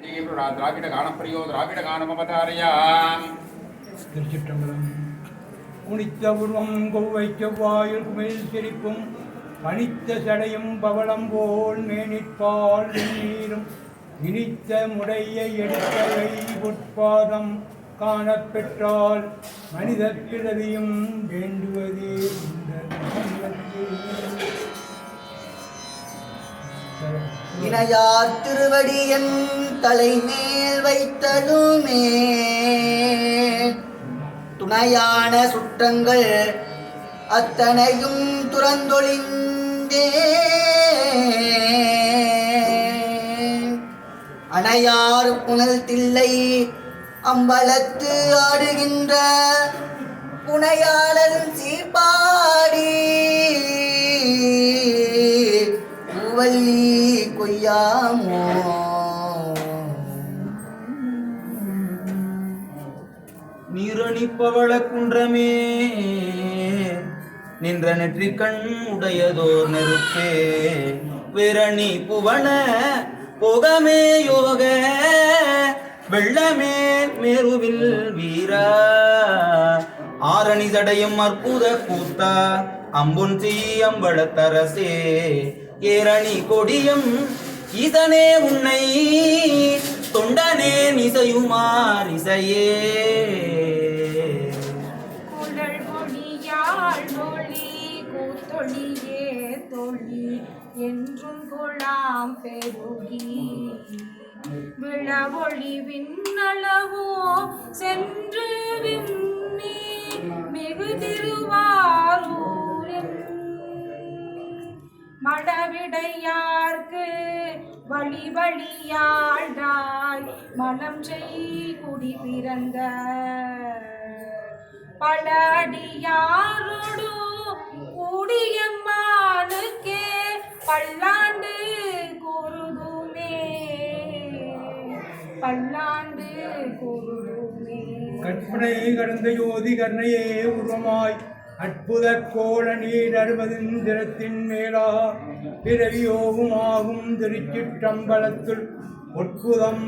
திராவிட கானப்பிரியோ திராவிட கானமவதாரியாம் திருச்சிற்றம்பலம். குனித்த உருவம் சிரிப்பும் பனித்த சடையும் பவளம் போல் மேனிற்பால் நீரும் இனித்த முடையை எடுத்தவை உட்பாதம் காணப்பெற்றால் மனித பிறவியும் வேண்டுவதே இந்த இணையார் திருவடியன் தலைமேல் வைத்ததுமே. துணையான சுற்றங்கள் அத்தனையும் துறந்தொழிந்தே. அணையார் புனல் தில்லை அம்பலத்து ஆடுகின்ற புனையாளன் சீ பூவல்லி கொய்யாமோ? நீரணிப்பவள குன்றமே நின்ற நெற்றிக்கண் உடையதோர் நெருப்பே. விரணி புவன புகமே யோக வெள்ளமே மேருவில் வீரா. ஆரணி தடையும் அற்புத கூத்தா அம்புன் தீ அம்பளத்தரசே ஏரணி கொடியும் இதனே உன்னை தொண்டனே நிசையுமார் இசையே என்றும் குழாம் பெருகி. விழவொளி விண்ணளவோ சென்று பிள்ளையார்க்கு வழி வழியாழ்ந்தாய். மனம் செய் குடி பிறந்த பல அடியாரோடு கூடியம்மானுக்கே பல்லாண்டு கூறுதுமே. பல்லாண்டு கூறுதுமே. கற்பனை கடந்த யோதி கர்ணையே உருவமாய். அற்புத கோல நீர் அறுபதின் மேலா பிறவியோகும் ஆகும் திருச்சிற்றம்பலத்துள். உட்புதம்